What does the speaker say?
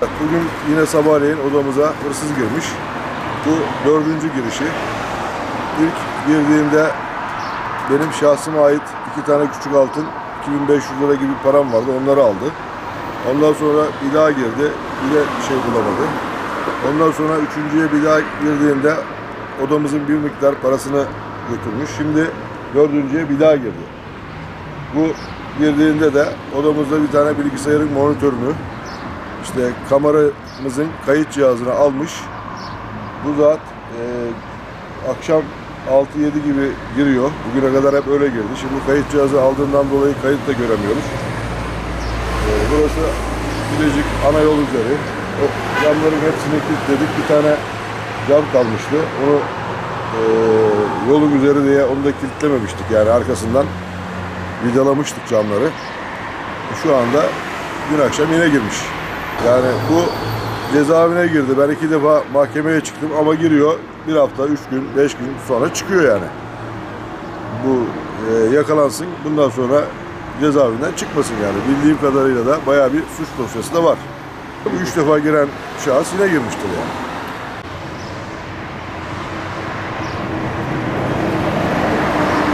Bugün yine sabahleyin odamıza hırsız girmiş. Bu dördüncü girişi. İlk girdiğimde benim şahsıma ait iki tane küçük altın 2500 lira gibi param vardı onları aldı. Ondan sonra bir daha girdi. Bir bir şey bulamadı. Ondan sonra üçüncüye bir daha girdiğinde odamızın bir miktar parasını götürmüş. Şimdi dördüncüye bir daha girdi. Bu girdiğinde de odamızda bir tane bilgisayarın monitörünü işte kameramızın kayıt cihazını almış. Bu zat e, akşam 6-7 gibi giriyor. Bugüne kadar hep öyle girdi. Şimdi kayıt cihazı aldığından dolayı kayıt da göremiyoruz. E, burası Bilecik ana yol üzeri. O camların hepsini kilitledik. Bir tane cam kalmıştı. Onu e, yolun üzeri diye onu da kilitlememiştik yani arkasından vidalamıştık camları. Şu anda dün akşam yine girmiş. Yani bu cezaevine girdi. Ben iki defa mahkemeye çıktım ama giriyor. Bir hafta, üç gün, beş gün sonra çıkıyor yani. Bu e, yakalansın. Bundan sonra cezaevinden çıkmasın yani. Bildiğim kadarıyla da bayağı bir suç dosyası da var. Üç defa giren şahıs yine girmiştir yani.